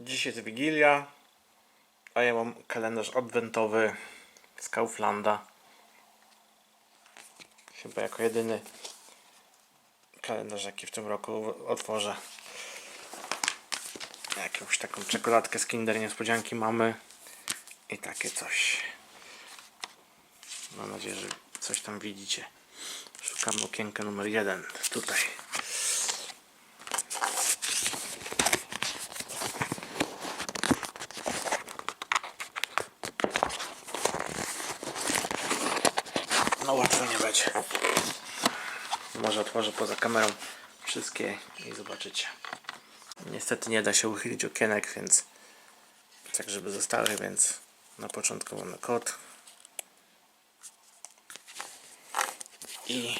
Dziś jest Wigilia, a ja mam kalendarz adwentowy z Kauflanda. Chyba jako jedyny kalendarz, jaki w tym roku otworzę. Jakąś taką czekoladkę z Kinder Niespodzianki mamy i takie coś. Mam nadzieję, że coś tam widzicie. Szukam okienka numer jeden. Tutaj. No łatwo nie będzie. Może otworzę poza kamerą wszystkie i zobaczycie. Niestety nie da się uchylić okienek, więc tak żeby zostały, więc na początku mamy kod i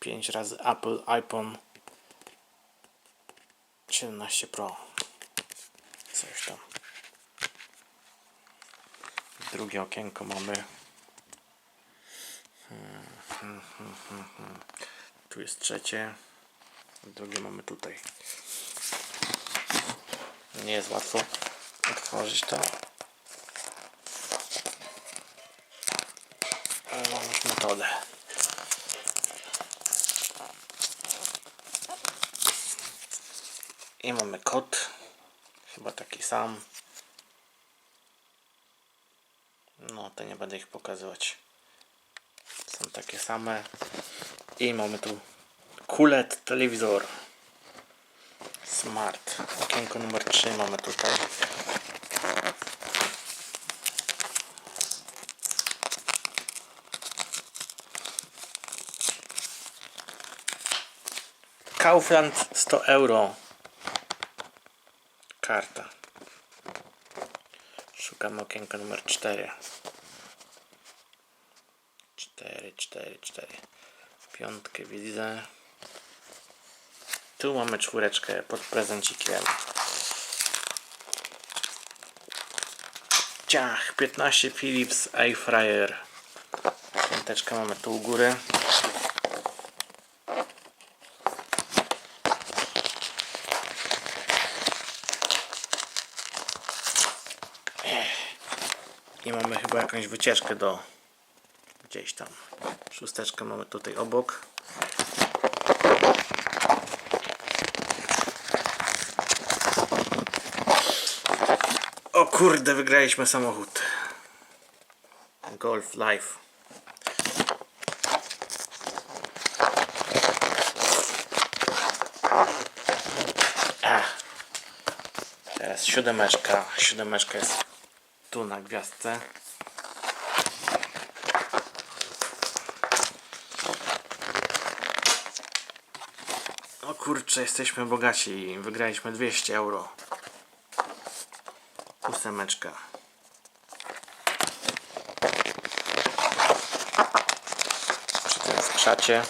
5 razy Apple iPhone 17 Pro. Coś tam. Drugie okienko mamy Tu jest trzecie. Drugie mamy tutaj. Nie jest łatwo otworzyć to. Ale mam już metodę. I mamy kod. Chyba taki sam. No, to nie będę ich pokazywać. Są takie same. I mamy tu QLED telewizor. Smart. Okienko numer 3 mamy tutaj. Kaufland 100 euro. Karta. Szukamy okienka numer 4. 4, 4, 4. Piątkę widzę. Tu mamy czwóreczkę pod prezencikiem. Ciach, 15 Philips Airfryer. Piąteczkę mamy tu u góry. I mamy chyba jakąś wycieczkę do gdzieś tam. Szósteczkę mamy tutaj obok. O kurde, wygraliśmy samochód. Golf Life. Ach. Teraz siódemeczka. Siódemeczka jest tu na gwiazdce. Kurczę, jesteśmy bogaci. Wygraliśmy 200 euro. Ósemeczka. To jest w krzacie?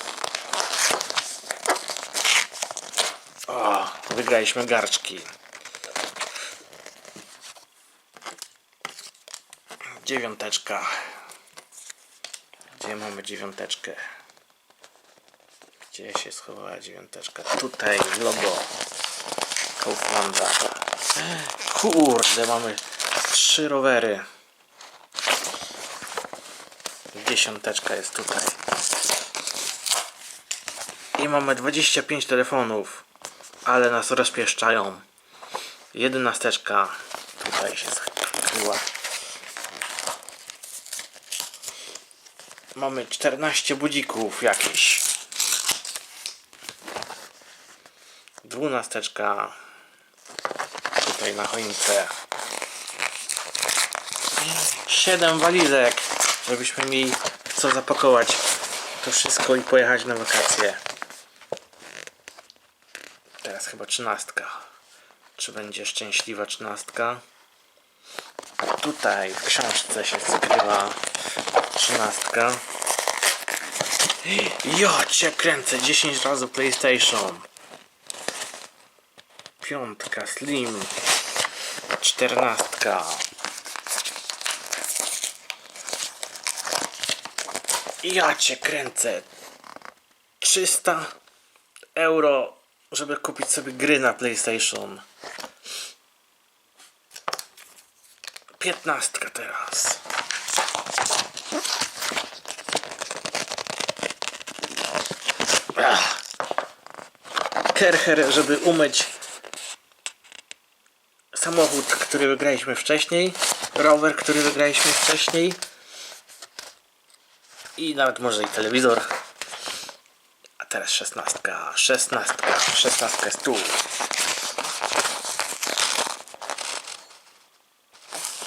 O, wygraliśmy garczki. Dziewiąteczka. Gdzie mamy dziewiąteczkę? Gdzie się schowała dziewiąteczka? Tutaj logo Kauflanda. Kurde, mamy trzy rowery. Dziesiąteczka jest tutaj. I mamy 25 telefonów, ale nas rozpieszczają. Jedenasteczka tutaj się skryła. Mamy 14 budzików jakieś. Dwunasteczka tutaj na choince. Siedem walizek, żebyśmy mieli co zapakować to wszystko i pojechać na wakacje. Teraz chyba trzynastka. Czy będzie szczęśliwa trzynastka? Tutaj w książce się skrywa trzynastka. Ja kręcę 10 razy PlayStation. Piątka, Slim. Czternastka. Ja cię kręcę. 300 euro, żeby kupić sobie gry na PlayStation. Piętnastka teraz. Ach. Kercher, żeby umyć samochód, który wygraliśmy wcześniej, rower, który wygraliśmy wcześniej i nawet może i telewizor. A teraz szesnastka, szesnastka, szesnastka jest tu.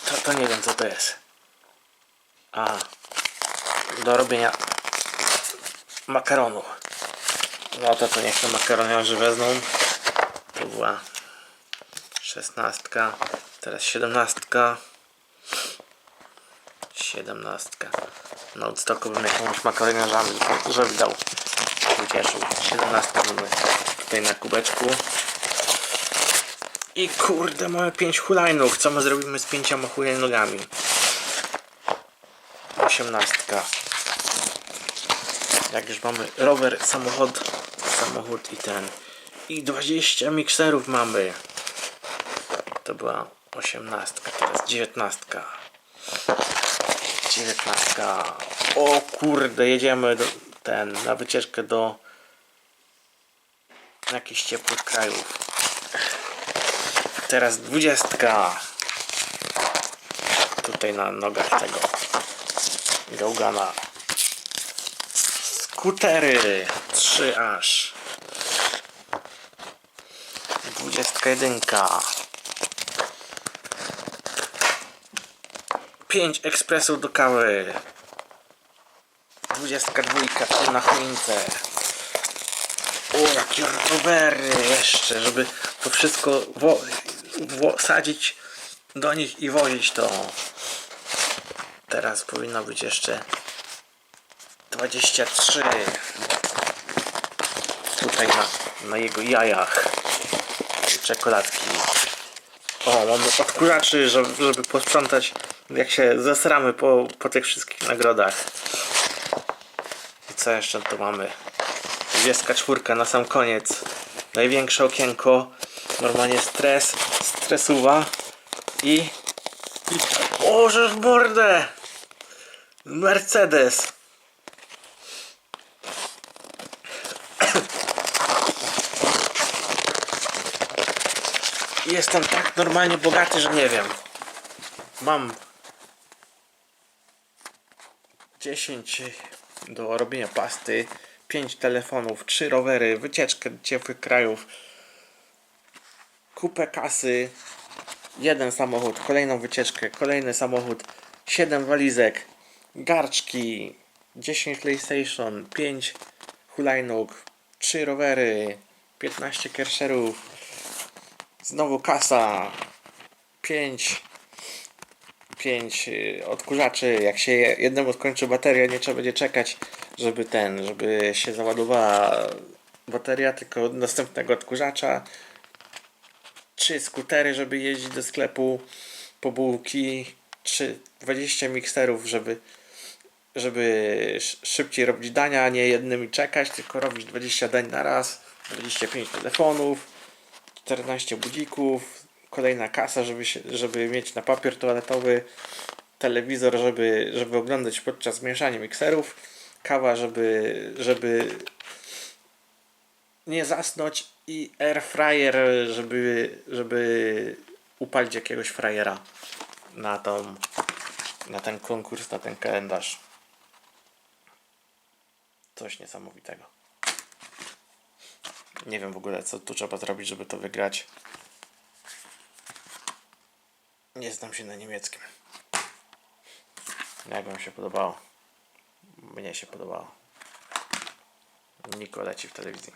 To, to nie wiem co to jest. A, do robienia makaronu. No to to niech to makaroniarzy wezmą. To była szesnastka, teraz siedemnastka. Siedemnastka. Na odstoku bym jakąś makaroniarzami żeby dał. Ucieszył. Siedemnastka mamy tutaj na kubeczku. I kurde, mamy pięć hulajnóg. Co my zrobimy z pięcioma hulajnogami? Osiemnastka. Jak już mamy rower, samochód, samochód i ten. I 20 mikserów mamy. To była osiemnastka, teraz dziewiętnastka. Dziewiętnastka. O kurde, jedziemy do, ten, na wycieczkę do jakichś ciepłych krajów. Teraz dwudziestka. Tutaj na nogach tego Gaugana. Skutery. Trzy aż. Dwudziestka jedynka. Pięć ekspresów do kawy. Dwudziestka dwójka tu na choince. O, jakie rowery jeszcze, żeby to wszystko wo- wo- sadzić do nich i wozić to. Teraz powinno być jeszcze 23. Tutaj na, na jego jajach. Czekoladki. O, mamy odkurzaczy, żeby, żeby posprzątać jak się zesramy po, po tych wszystkich nagrodach. I co jeszcze tu mamy? Dwudziestka czwórka na sam koniec. Największe okienko. Normalnie stres. Stresuwa. I... i o, żeż mordę! Mercedes. Jestem tak normalnie bogaty, że nie wiem. Mam 10 do robienia pasty, 5 telefonów, 3 rowery, wycieczkę do ciepłych krajów, kupę kasy, jeden samochód, kolejną wycieczkę, kolejny samochód, 7 walizek, garczki, 10 PlayStation, 5 hulajnóg, 3 rowery, 15 kersherów, znowu kasa, 5 5 odkurzaczy. Jak się je- jednemu skończy bateria, nie trzeba będzie czekać, żeby ten, żeby się załadowała bateria, tylko następnego odkurzacza. Trzy skutery, żeby jeździć do sklepu po bułki. Trzy, 20 mikserów, żeby żeby sz- szybciej robić dania, a nie jednymi czekać, tylko robić 20 dań na raz, 25 telefonów, 14 budzików, kolejna kasa, żeby, się, żeby mieć na papier toaletowy, telewizor, żeby, żeby oglądać podczas mieszania mikserów, kawa, żeby, żeby nie zasnąć i air fryer, żeby, żeby upalić jakiegoś frajera na tą na ten konkurs, na ten kalendarz. Coś niesamowitego. Nie wiem w ogóle, co tu trzeba zrobić, żeby to wygrać. Nie znam się na niemieckim. Jak wam się podobało? Mnie się podobało. Niko leci w telewizji.